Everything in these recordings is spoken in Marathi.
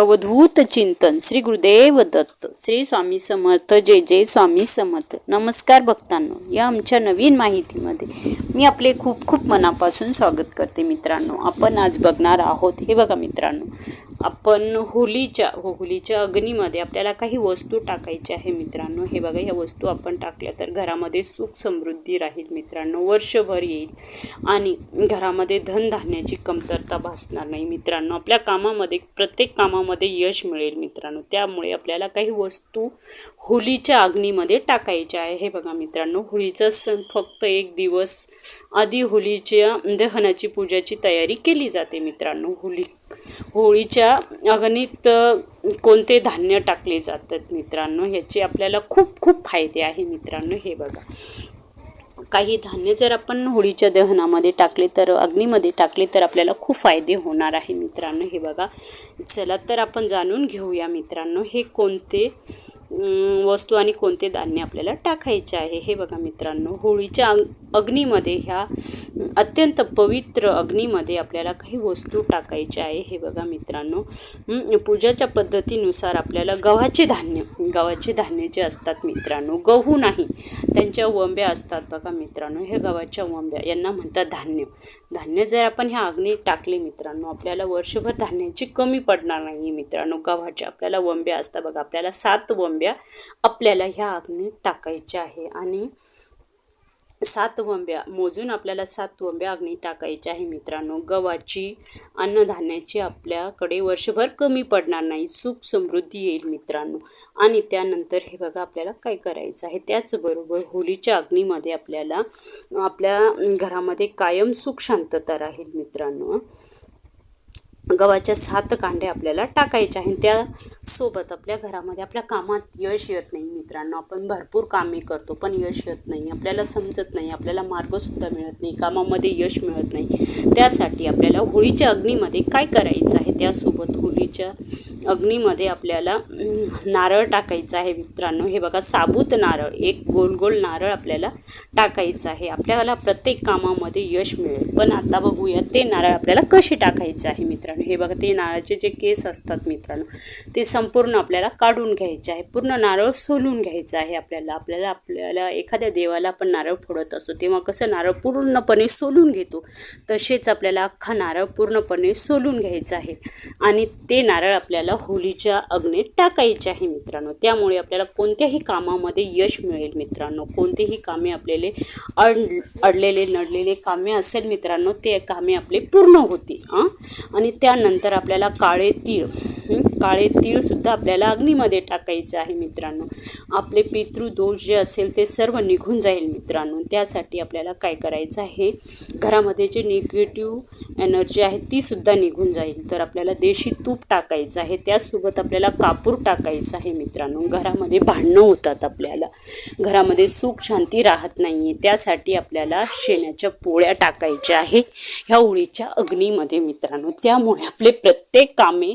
अवधूत चिंतन. श्री गुरुदेव दत्त. श्री स्वामी समर्थ. जय जय स्वामी समर्थ. नमस्कार भक्तांनो. या आमच्या नवीन माहितीमध्ये मी आपले खूप खूप मनापासून स्वागत करते मित्रांनो. आपण आज बघणार आहोत हे बघा मित्रांनो. आपण होलीच्या हो होलीच्या अग्नीमध्ये आपल्याला काही वस्तू टाकायच्या आहे मित्रांनो. हे बघा ह्या वस्तू आपण टाकल्या तर घरामध्ये सुख समृद्धी राहील मित्रांनो. वर्षभर येईल आणि घरामध्ये धनधान्याची कमतरता भासणार नाही मित्रांनो. आपल्या कामामध्ये प्रत्येक कामामध्ये यश मिळेल मित्रांनो. त्यामुळे आपल्याला काही वस्तू होलीच्या अग्नीमध्ये टाकायच्या आहे. हे बघा मित्रांनो होळीचा सण फक्त एक दिवस आधी होलीच्या दहनाची पूजाची तयारी केली जाते मित्रांनो. होली होळीच्या अग्नीत कोणते धान्य टाकले जातात मित्रांनो? ह्याचे आपल्याला खूप खूप फायदे आहे मित्रांनो. हे बघा. काही धान्य जर आपण होळीच्या दहनामध्ये टाकले तर अग्नीमध्ये टाकले तर आपल्याला खूप फायदे होणार आहे मित्रांनो. हे बघा चला तर आपण जाणून घेऊया मित्रांनो हे कोणते वस्तू आणि कोणते धान्य आपल्याला टाकायचे आहे. हे बघा मित्रांनो होळीच्या अग्नीमध्ये ह्या अत्यंत पवित्र अग्नीमध्ये आपल्याला काही वस्तू टाकायच्या आहे. हे बघा मित्रांनो पूजाच्या पद्धतीनुसार आपल्याला गव्हाचे धान्य गव्हाचे धान्य जे असतात मित्रांनो गहू नाही त्यांच्या वंब्या असतात बघा मित्रांनो. हे गव्हाच्या वंब्या यांना म्हणतात धान्य. धान्य जर आपण ह्या अग्नीत टाकले मित्रांनो आपल्याला वर्षभर धान्याची कमी पडणार नाही मित्रांनो. गव्हाच्या आपल्याला वंब्या असतात बघा आपल्याला सात वंब्या आपल्याला ह्या अग्नीत टाकायच्या आहे. आणि सात वंब्या मोजून आपल्याला सात वंब्या अग्नी टाकायच्या आहे मित्रांनो. गव्हाची अन्नधान्याची आपल्याकडे वर्षभर कमी पडणार नाही. सुख समृद्धी येईल मित्रांनो. आणि त्यानंतर हे बघा आपल्याला काय करायचं आहे? त्याचबरोबर होलीच्या अग्नीमध्ये आपल्याला आपल्या घरामध्ये कायम सुख शांतता राहील मित्रांनो. गव्हाच्या सात कांड्या आपल्याला टाकायच्या आहेत. त्यासोबत आपल्या घरामध्ये आपल्या कामात यश येत नाही मित्रांनो. आपण भरपूर कामे करतो पण यश येत नाही. आपल्याला समजत नाही. आपल्याला मार्गसुद्धा मिळत नाही. कामामध्ये यश मिळत नाही. त्यासाठी आपल्याला होळीच्या अग्नीमध्ये काय करायचं आहे? त्यासोबत होळीच्या अग्नीमध्ये आपल्याला नारळ टाकायचं आहे मित्रांनो. हे बघा साबूत नारळ एक गोल गोल नारळ आपल्याला टाकायचं आहे. आपल्याला प्रत्येक कामामध्ये यश मिळेल. पण आता बघूया ते नारळ आपल्याला कसे टाकायचं आहे मित्रांनो? हे बघा ते नारळाचे जे केस असतात मित्रांनो ते संपूर्ण आपल्याला काढून घ्यायचे आहे. पूर्ण नारळ सोलून घ्यायचं आहे आपल्याला. आपल्याला आपल्याला एखाद्या देवाला आपण नारळ फोडत असतो तेव्हा कसं नारळ पूर्णपणे सोलून घेतो. तसेच आपल्याला अख्खा नारळ पूर्णपणे सोलून घ्यायचा आहे. आणि ते नारळ आपल्याला होलीच्या अग्नीत टाकायचे आहे मित्रांनो. त्यामुळे आपल्याला कोणत्याही कामामध्ये यश मिळेल मित्रांनो. कोणतेही कामे आपल्याला अड अडलेले नडलेले कामे असेल मित्रांनो ते कामे आपले पूर्ण होतील आणि आणि त्यानंतर आपल्याला काळे तीळ हं, काळे तीळसुद्धा आपल्याला अग्नीमध्ये टाकायचं आहे मित्रांनो. आपले पितृदोष जे असेल ते सर्व निघून जाईल मित्रांनो. त्यासाठी आपल्याला काय करायचं आहे? घरामध्ये जे निगेटिव्ह एनर्जी आहे तीसुद्धा निघून जाईल. तर आपल्याला देशी तूप टाकायचं आहे. त्यासोबत आपल्याला कापूर टाकायचं आहे मित्रांनो. घरामध्ये भांडणं होतात आपल्याला. घरामध्ये सुख शांती राहत नाही आहे त्यासाठी आपल्याला शेणाच्या पोळ्या टाकायच्या आहे. ह्या होळीच्या अग्नीमध्ये मित्रांनो. त्यामुळे आपले प्रत्येक कामे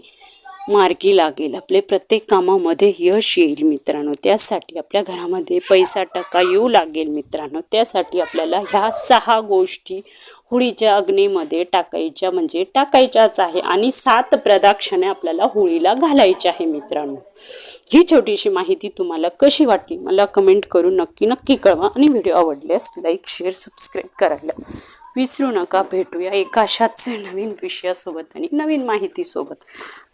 मार्गी लागेल. आपले प्रत्येक कामामध्ये यश येईल मित्रांनो. त्यासाठी आपल्या घरामध्ये पैसा टका येऊ लागेल मित्रांनो. त्यासाठी आपल्याला ह्या सहा गोष्टी होळीच्या अग्नीमध्ये टाकायच्या म्हणजे टाकायच्याच आहे आणि सात प्रदक्षिणे आपल्याला होळीला घालायच्या आहे मित्रांनो. ही छोटीशी माहिती तुम्हाला कशी वाटली मला कमेंट करून नक्की नक्की कळवा आणि व्हिडिओ आवडल्यास लाईक शेअर सबस्क्राईब करायला विसरू नका. भेटूया एक अशाच नवीन विषयासोबत आणि नवीन माहितीसोबत.